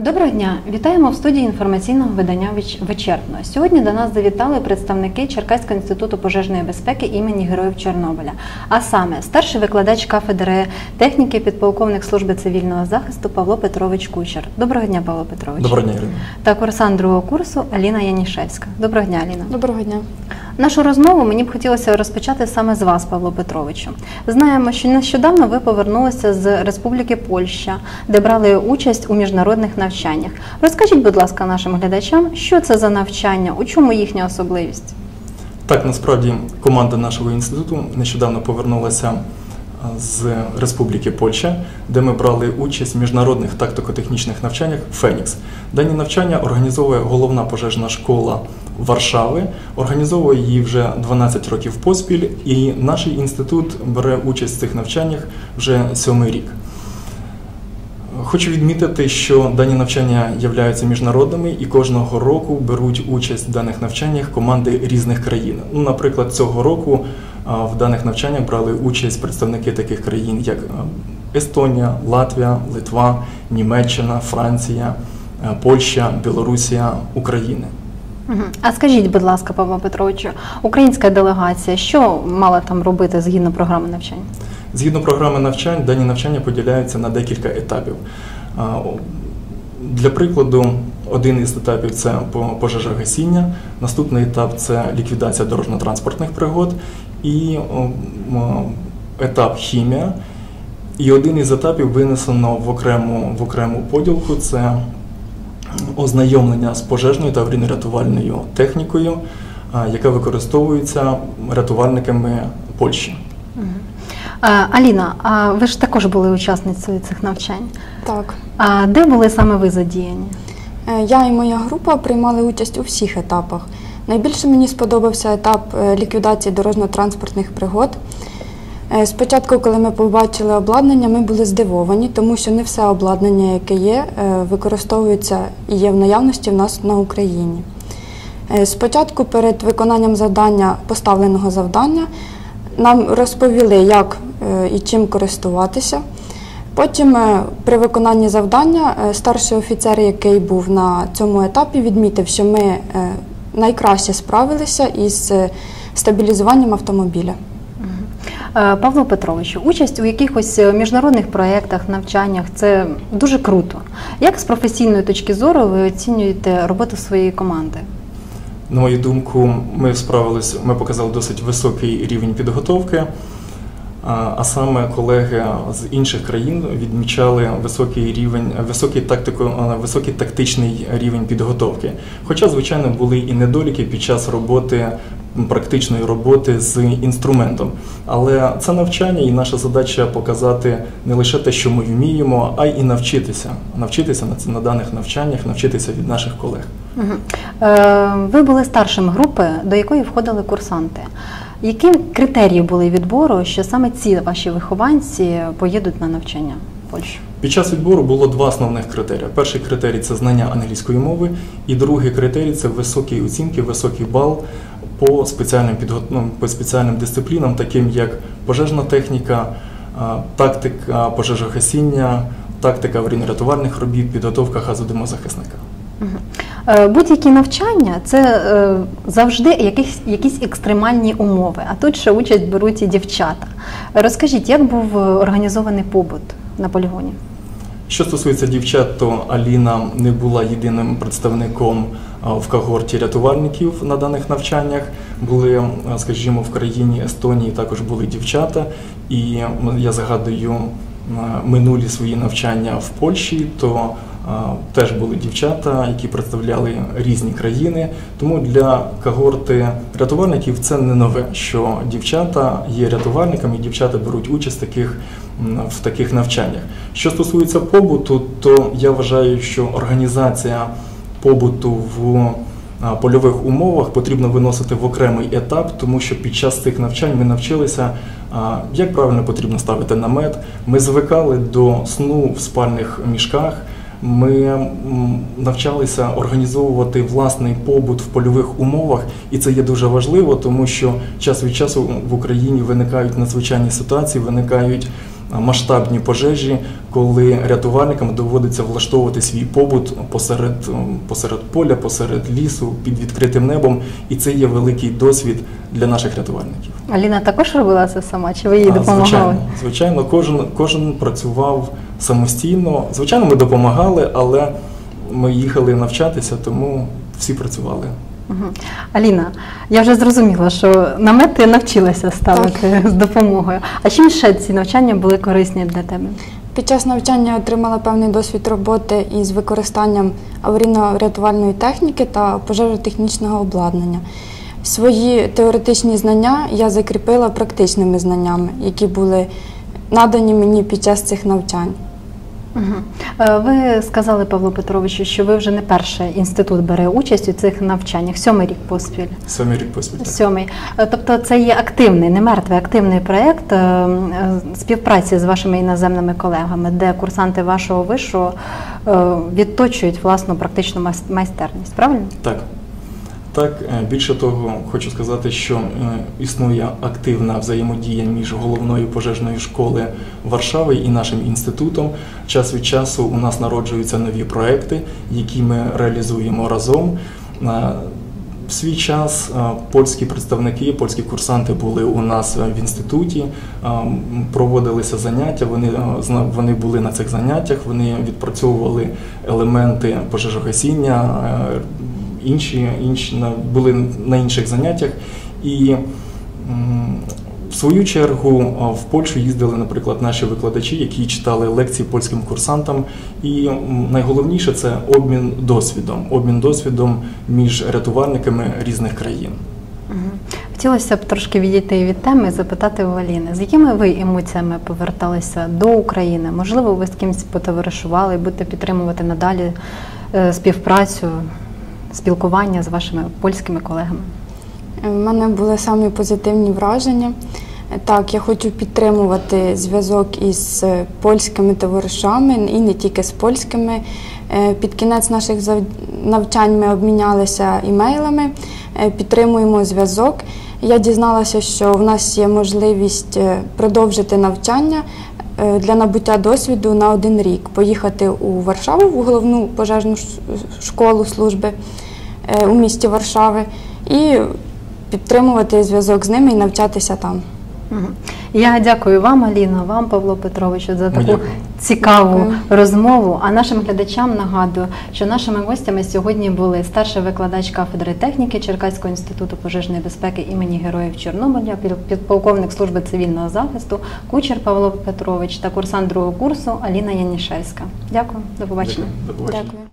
Доброго дня, вітаємо в студії інформаційного видання «Веч- Вечерпно. Сьогодні до нас завітали представники Черкаського інституту пожежної безпеки імені Героїв Чорнобиля, а саме старший викладач кафедри техніки, підполковник служби цивільного захисту Павло Петрович Кучер. Доброго дня, Павло Петрович. Доброго дня, Ірина. Та курсант другого курсу Аліна Янішевська. Доброго дня, Аліна. Доброго дня. Нашу розмову мені б хотілося розпочати саме з вас, Павло Петровичу. Знаємо, що нещодавно ви повернулися з Республіки Польща, де брали участь у міжнародних навчаннях. Розкажіть, будь ласка, нашим глядачам, що це за навчання, у чому їхня особливість? Так, насправді команда нашого інституту нещодавно повернулася з Республіки Польща, де ми брали участь в міжнародних тактико-технічних навчаннях Фенікс. Дані навчання організовує головна пожежна школа Варшави, організовує її вже 12 років поспіль, і наш інститут бере участь в цих навчаннях вже сьомий рік. Хочу відмітити, що дані навчання являються міжнародними і кожного року беруть участь в даних навчаннях команди різних країн. Ну, наприклад, цього року в даних навчаннях брали участь представники таких країн, як Естонія, Латвія, Литва, Німеччина, Франція, Польща, Білорусія, Україна. А скажіть, будь ласка, Павло Петровичу, українська делегація, що мала там робити згідно програми навчання? Згідно програми навчань, дані навчання поділяються на декілька етапів. Для прикладу, один із етапів це по- пожежогасіння, наступний етап це ліквідація дорожньо-транспортних пригод і етап хімія. І один із етапів винесено в окрему, в окрему поділку це ознайомлення з пожежною та аварійно-рятувальною технікою, яка використовується рятувальниками Польщі. А, Аліна, а ви ж також були учасницею цих навчань. Так. А де були саме ви задіяні? Е, Я і моя група приймали участь у всіх етапах. Найбільше мені сподобався етап е, ліквідації дорожньо-транспортних пригод. Е, Спочатку, коли ми побачили обладнання, ми були здивовані, тому що не все обладнання, яке є, е, використовується і є в наявності в нас на Україні. Спочатку перед виконанням завдання, поставленого завдання, нам розповіли, як і чим користуватися. Потім при виконанні завдання старший офіцер, який був на цьому етапі, відмітив, що ми найкраще справилися із е, стабілізуванням автомобіля. Е, Павло Петровичу, участь у якихось е, міжнародних проєктах, навчаннях це дуже круто. Як з професійної точки зору ви оцінюєте роботу своєї команди? На мою думку, ми справились, ми показали досить високий рівень підготовки. А саме колеги з інших країн відмічали високий рівень, високий тактико, а, високий тактичний рівень підготовки. Хоча, звичайно, були і недоліки під час роботи, практичної роботи з інструментом. Але це навчання і наша задача показати не лише те, що ми вміємо, а й навчитися. Навчитися на на даних навчаннях, навчитися від наших колег. Е, Ви були старшим групи, до якої входили курсанти. Які критерії були відбору, що саме ці ваші вихованці поїдуть на навчання в Польщу? Під час відбору було два основних критерії. Перший критерій це знання англійської мови, і другий критерій це високі оцінки, високий бал по спеціальним підго... ну, по спеціальним дисциплінам, таким як пожежна техніка, тактика пожежогасіння, тактика аварійно-рятувальних робіт, підготовка газодимозахисника. Мгм. Е, Будь-які навчання це е, завжди якісь, якісь екстремальні умови, а тут ще участь беруть і дівчата. Розкажіть, як був е, організований побут на полігоні? Що стосується дівчат, то Аліна не була єдиним представником в когорті рятувальників на даних навчаннях. Були, скажімо, в країні Естонії також були дівчата, і я згадую минулі свої навчання в Польщі, то теж були дівчата, які представляли різні країни. Тому для когорти рятувальників це не нове, що дівчата є рятувальниками, і дівчата беруть участь в таких, в таких навчаннях. Що стосується побуту, то я вважаю, що організація побуту в польових умовах потрібно виносити в окремий етап, тому що під час цих навчань ми навчилися, як правильно потрібно ставити намет. Ми звикали до сну в спальних мішках. Ми навчалися організовувати власний побут в польових умовах, і це є дуже важливо, тому що час від часу в Україні виникають надзвичайні ситуації, виникають масштабні пожежі, коли рятувальникам доводиться влаштовувати свій побут посеред, посеред поля, посеред лісу, під відкритим небом, і це є великий досвід для наших рятувальників. Аліна також робила це сама, чи ви їй допомагали? Звичайно, звичайно, кожен, кожен працював самостійно. Звичайно, ми допомагали, але ми їхали навчатися, тому всі працювали. Аліна, я вже зрозуміла, що намети навчилася ставити з допомогою. А чим ще ці навчання були корисні для тебе? Під час навчання отримала певний досвід роботи із використанням аварійно-рятувальної техніки та пожежотехнічного обладнання. Свої теоретичні знання я закріпила практичними знаннями, які були надані мені під час цих навчань. Е, Ви сказали, Павло Петровичу, що ви вже не перший інститут бере участь у цих навчаннях, сьомий рік поспіль. Сьомий рік поспіль. так. Сьомий. Е, Тобто це є активний, не мертвий, активний проєкт е, м, е, співпраці з вашими іноземними колегами, де курсанти вашого вишу відточують власну практичну майстерність. Правильно? Так. Так, е, більше того, хочу сказати, що е, існує активна взаємодія між головною пожежною школи Варшави і нашим інститутом. Час від часу у нас народжуються нові проекти, які ми реалізуємо разом. Е, В свій час польські представники, польські курсанти були у нас в інституті, проводилися заняття. Вони вони були на цих заняттях, вони відпрацьовували елементи пожежогасіння, інші, інші на- були на інших заняттях. І в свою чергу в Польщу їздили, наприклад, наші викладачі, які читали лекції польським курсантам. І найголовніше це обмін досвідом, обмін досвідом між рятувальниками різних країн. Хотілося б трошки відійти від теми і запитати у Аліни, з якими ви емоціями поверталися до України? Можливо, ви з кимось потоваришували і будете підтримувати надалі е, співпрацю, спілкування з вашими польськими колегами? У мене були самі позитивні враження. Так, я хочу підтримувати зв'язок із польськими товаришами і не тільки з польськими. Е, Під кінець наших навчань ми обмінялися імейлами, е, підтримуємо зв'язок. Я дізналася, що в нас є можливість е, продовжити навчання для набуття досвіду на один рік, поїхати у Варшаву в головну пожежну школу служби е, у місті Варшави і підтримувати зв'язок з ними і навчатися там. Я дякую вам, Аліна, вам, Павло Петровичу, за таку. Цікаву Дякую. розмову. А нашим глядачам нагадую, що нашими гостями сьогодні були старший викладач кафедри техніки Черкаського інституту пожежної безпеки імені Героїв Чорнобиля, під- підполковник служби цивільного захисту, кучер Павло Петрович та курсант другого курсу Аліна Янішевська. Дякую, до побачення. Дякую. До побачення. Дякую.